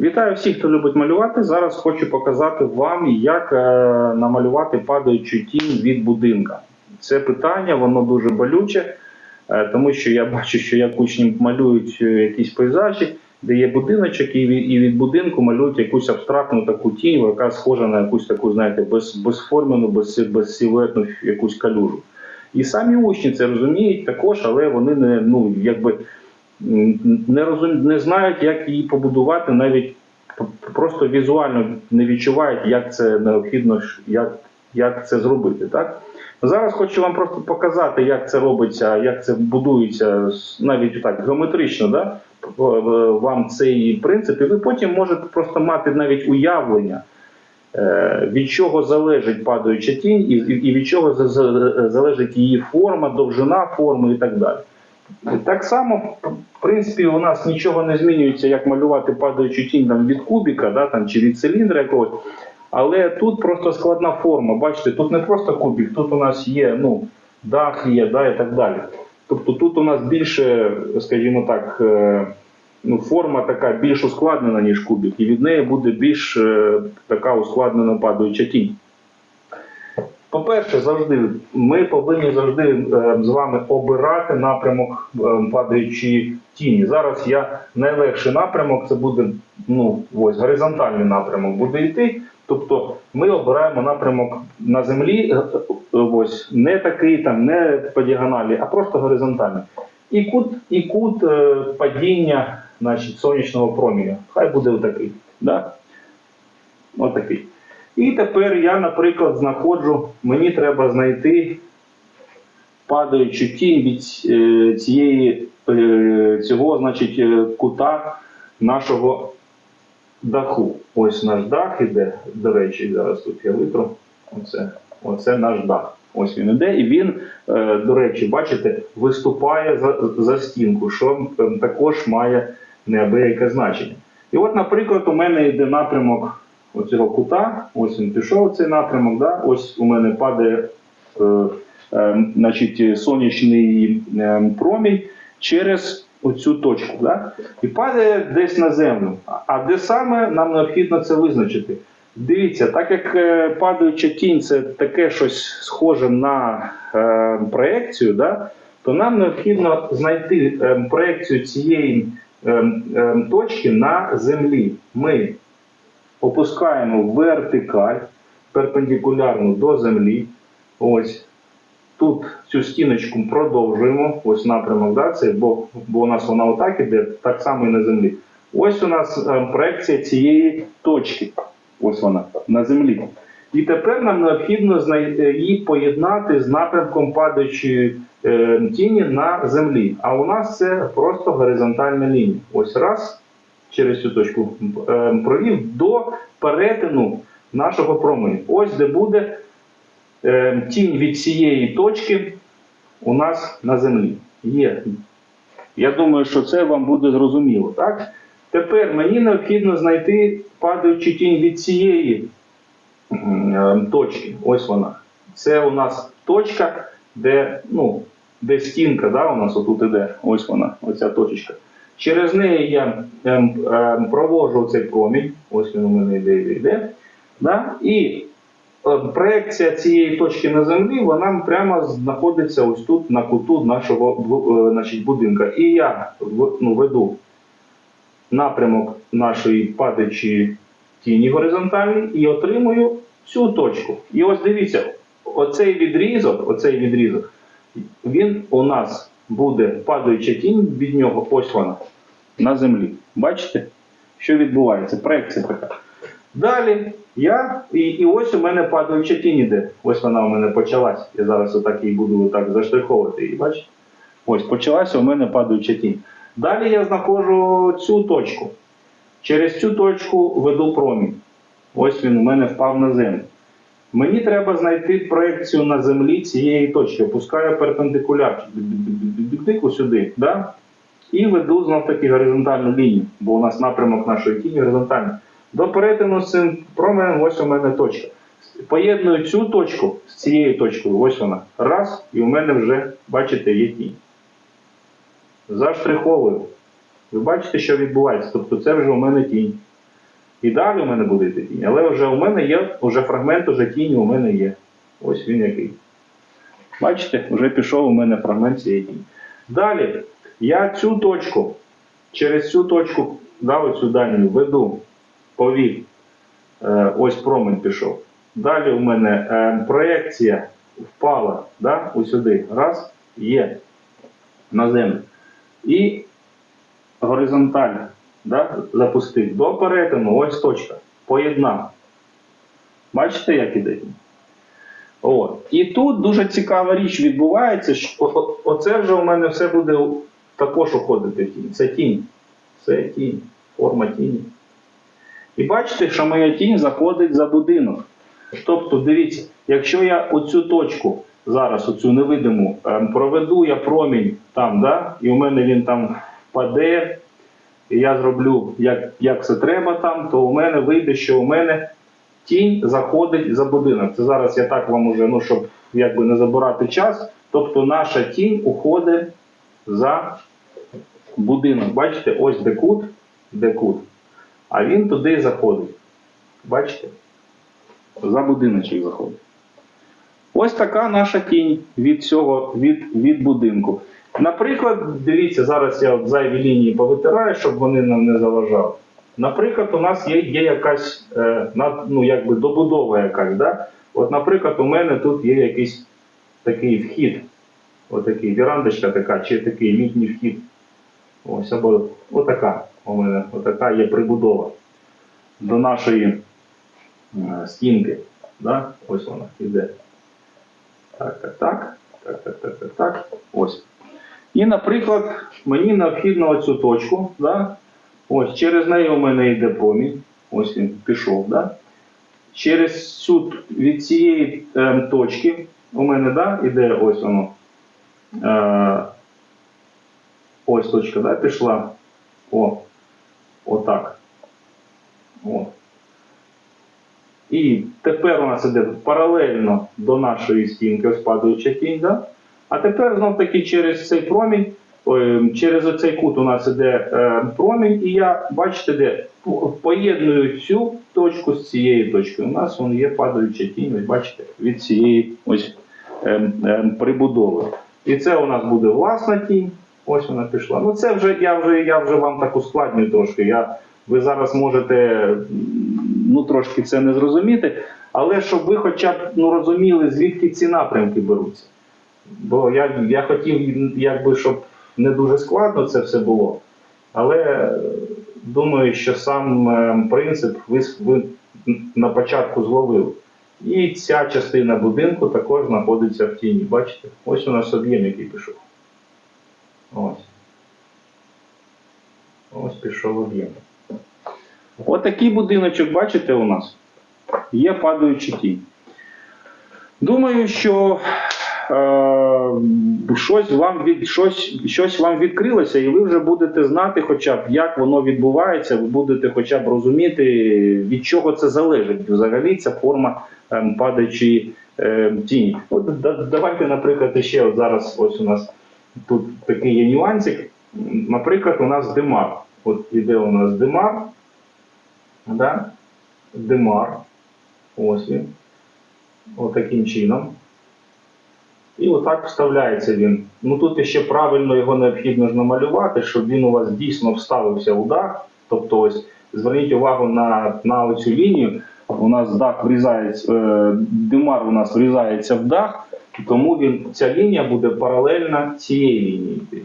Вітаю всіх, хто любить малювати. Зараз хочу показати вам, як е, намалювати падаючу тінь від будинка. Це питання, воно дуже болюче, е, тому що я бачу, що як учні малюють е, якісь пейзажі, де є будиночок, і від, будинку малюють якусь абстрактну таку тінь, яка схожа на якусь таку, знаєте, без, безформену, без, безсилуетну якусь калюжу. І самі учні це розуміють також, але вони не, ну, якби, не, розум... не знають, як її побудувати, навіть просто візуально не відчувають, як це необхідно, як, як це зробити. Так? Зараз хочу вам просто показати, як це робиться, як це будується навіть так геометрично, да? вам цей принцип, і ви потім можете просто мати навіть уявлення. е, Від чого залежить падаюча тінь, і, від чого за- за- залежить її форма, довжина форми і так далі. Так само, в принципі, у нас нічого не змінюється, як малювати падаючу тінь там, від кубіка да, там, чи від циліндра якогось. Але тут просто складна форма. Бачите, тут не просто кубік, тут у нас є ну, дах є да, і так далі. Тобто тут у нас більше, скажімо так, е, ну, форма така більш ускладнена, ніж кубік, і від неї буде більш е, така ускладнена падаюча тінь. По-перше, завжди ми повинні завжди е, з вами обирати напрямок е, падаючої тіні. Зараз я найлегший напрямок, це буде ну, ось, горизонтальний напрямок буде йти. Тобто ми обираємо напрямок на землі, е, ось, не такий там, не по діагоналі, а просто горизонтальний. І кут, і кут падіння значить, сонячного проміння. Хай буде отакий. Да? Отакий. І тепер я, наприклад, знаходжу, мені треба знайти падаючу тінь від е, цієї, е, цього значить, е, кута нашого даху. Ось наш дах іде, до речі, зараз тут я витру. Оце, оце наш дах. Ось він іде, і він, до речі, бачите, виступає за, за стінку, що також має неабияке значення. І от, наприклад, у мене йде напрямок оцього кута, ось він пішов цей напрямок, да? ось у мене падає е, е, значить, сонячний е, промінь через оцю точку. Да? І падає десь на землю. А- де саме нам необхідно це визначити? Дивіться, так як е, падаюча тінь це таке щось схоже на е, проекцію, да? то нам необхідно знайти е, проекцію цієї е, точки на землі. Ми опускаємо вертикаль перпендикулярно до землі. Ось тут цю стіночку продовжуємо. Ось напрямок, да, це, бо, бо у нас вона отак іде, так само і на землі. Ось у нас е, проекція цієї точки. Ось вона на землі. І тепер нам необхідно е, її поєднати з напрямком падаючої е, тіні на землі. А у нас це просто горизонтальна лінія. Ось раз через цю точку е, провів до перетину нашого променю. Ось де буде е, тінь від цієї точки у нас на землі. Є. Я думаю, що це вам буде зрозуміло. Так? Тепер мені необхідно знайти падаючу тінь від цієї е, точки. Ось вона. Це у нас точка, де, ну, де стінка, да, у нас отут іде. Ось вона, оця точечка. Через неї я ем, ем, проводжу цей промінь, ось він у мене йде, йде. Да? І е, проекція цієї точки на землі, вона прямо знаходиться ось тут на куту нашого е, значить, будинка. І я ну, веду напрямок нашої падаючої тіні горизонтальної і отримую цю точку. І ось дивіться, оцей відрізок, оцей відрізок, він у нас буде падаюча тінь від нього, ось вона, на землі. Бачите, що відбувається? Проекція. Далі я, і, і ось у мене падаюча тінь іде. Ось вона у мене почалась. Я зараз отак її буду так заштриховувати її, бачите? Ось почалася у мене падаюча тінь. Далі я знаходжу цю точку. Через цю точку веду промінь. Ось він у мене впав на землю. Мені треба знайти проекцію на землі цієї точки. Опускаю перпендикуляр дик сюди, да? і веду знов таки горизонтальну лінію, бо у нас напрямок нашої тіні горизонтальний. До перетину з цим променем ось у мене точка. Поєдную цю точку з цією точкою, ось вона. Раз, і у мене вже, бачите, є тінь. Заштриховую. Ви бачите, що відбувається? Тобто це вже у мене тінь. І далі у мене буде йти тінь. Але вже у мене є, вже фрагмент уже тіні у мене є. Ось він який. Бачите, вже пішов у мене фрагмент цієї тіні. Далі я цю точку, через цю точку, да, оцю данію веду, повів. Е, ось промень пішов. Далі у мене е, проекція впала да, сюди. Раз, є на землю. І горизонтально да, запустив до перетину, ось точка. Поєднав. Бачите, як іде? От. І тут дуже цікава річ відбувається, що оце вже у мене все буде також уходити в тінь. Це тінь. Це тінь, форма тіні. І бачите, що моя тінь заходить за будинок. Тобто, дивіться, якщо я оцю точку зараз, оцю невидиму, ем, проведу я промінь там, да, і у мене він там впаде, і я зроблю як, як це треба там, то у мене вийде, що у мене тінь заходить за будинок. Це зараз я так вам уже, ну, щоб якби не забирати час. Тобто наша тінь уходить за будинок. Бачите, ось де кут, де кут. А він туди заходить. Бачите? За будиночок заходить. Ось така наша тінь від цього, від, від будинку. Наприклад, дивіться, зараз я от зайві лінії повитираю, щоб вони нам не заважали. Наприклад, у нас є, є якась е, ну, якби добудова якась. Да? От, наприклад, у мене тут є якийсь такий вхід. Отакий вірандочка така, чи такий літній вхід. Ось або отака у мене отака є прибудова до нашої е, стінки. Да? Ось вона йде. Так, так, так. Так, так, так, так, так. І, наприклад, мені необхідно оцю точку. Да? Ось через неї у мене йде промінь. Ось він пішов. Да? Через цю від цієї е, точки у мене да, іде ось воно. Е, ось точка, да, пішла. О, отак. О. І тепер у нас іде паралельно до нашої стінки, ось падаюча тінь, да? А тепер знов таки через цей промінь, через оцей кут у нас іде е, промінь, і я, бачите, де поєдную цю точку з цією точкою. У нас вон є падаюча тінь, ось бачите, від цієї ось ем, ем, прибудови. І це у нас буде власна тінь. Ось вона пішла. Ну це вже я вже я вже вам так ускладнюю трошки. Я, ви зараз можете ну, трошки це не зрозуміти, але щоб ви хоча б ну, розуміли, звідки ці напрямки беруться. Бо я, я хотів, якби, щоб не дуже складно це все було. Але е, думаю, що сам е, принцип ви, ви на початку зловили. І ця частина будинку також знаходиться в тіні. Бачите? Ось у нас об'єм, який пішов. Ось. Ось пішов об'єм. Отакий будиночок, бачите, у нас є падаючі тінь. Думаю, що щось, вам від, щось, щось вам відкрилося, і ви вже будете знати, хоча б як воно відбувається, ви будете хоча б розуміти, від чого це залежить взагалі ця форма е, падаючої е, тіні. От, да- давайте, наприклад, ще от зараз ось у нас тут такий є нюансик. Наприклад, у нас димар. От іде у нас димар. Да? Димар. Ось він. Отаким чином. І отак вставляється він. Ну тут ще правильно його необхідно ж намалювати, щоб він у вас дійсно вставився у дах. Тобто, ось зверніть увагу на, на оцю лінію. У нас дах врізається, е, димар у нас врізається в дах, тому він, ця лінія буде паралельна цієї лінії.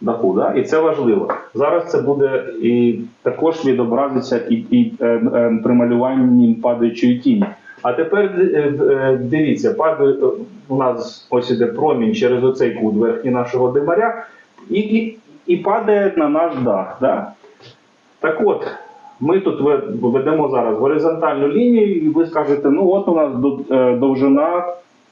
Даху, да? І це важливо. Зараз це буде і також відобразиться і, і е, е, при малюванні падаючої тіні. А тепер е, е, дивіться, падає, е, у нас ось іде промінь через оцей кут верхній нашого димаря і, і, і падає на наш дах. Да? Так от, ми тут ведемо зараз горизонтальну лінію, і ви скажете, ну от у нас довжина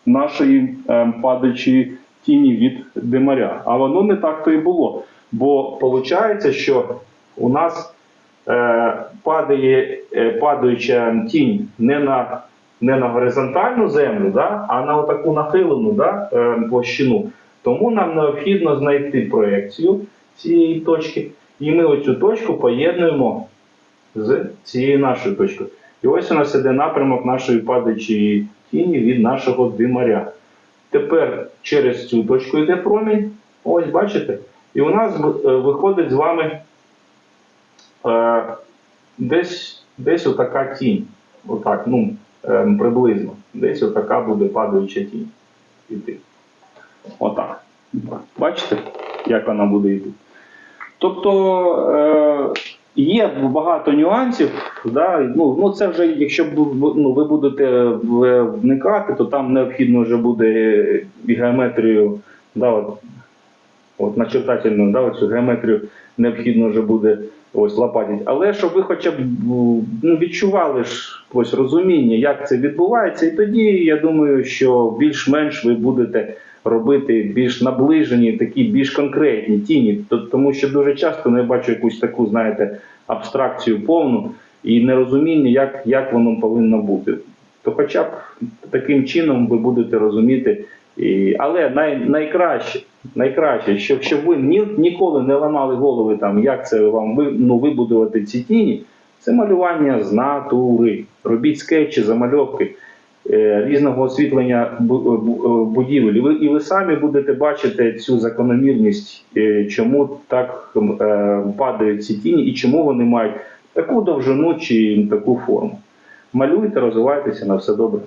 нашої падаючої тіні від димаря. А воно не так то і було. Бо виходить, що у нас падає падаюча тінь не на, не на горизонтальну землю, да, а на таку нахилену да, е, площину. Тому нам необхідно знайти проекцію цієї точки, і ми оцю точку поєднуємо з цією нашою точкою. І ось у нас іде напрямок нашої падаючої тіні від нашого димаря. Тепер через цю точку йде промінь. Ось бачите? І у нас е, виходить з вами е, десь, десь отака тінь. Отак, ну, приблизно. Десь отака буде падаюча тінь. Іти. Отак. Бачите, як вона буде йти? Тобто е, є багато нюансів. Да? Ну, ну це вже, якщо ну, ви будете вникати, то там необхідно вже буде геометрію, да, от, от начертательну, да, цю геометрію необхідно вже буде ось лопатити. Але щоб ви хоча б ну, відчували ж ось розуміння, як це відбувається, і тоді я думаю, що більш-менш ви будете робити більш наближені, такі більш конкретні тіні. Тому що дуже часто ну, я бачу якусь таку, знаєте, абстракцію повну і нерозуміння, як, як воно повинно бути. То хоча б таким чином ви будете розуміти. І, але най, найкраще, найкраще, щоб, щоб ви ні, ніколи не ламали голови, там, як це вам ви, ну, вибудувати ці тіні, це малювання з натури. Робіть скетчі, замальовки е, різного освітлення бу- е, будівель. І ви, і ви самі будете бачити цю закономірність, е, чому так е, падають ці тіні і чому вони мають таку довжину чи таку форму. Малюйте, розвивайтеся на все добре.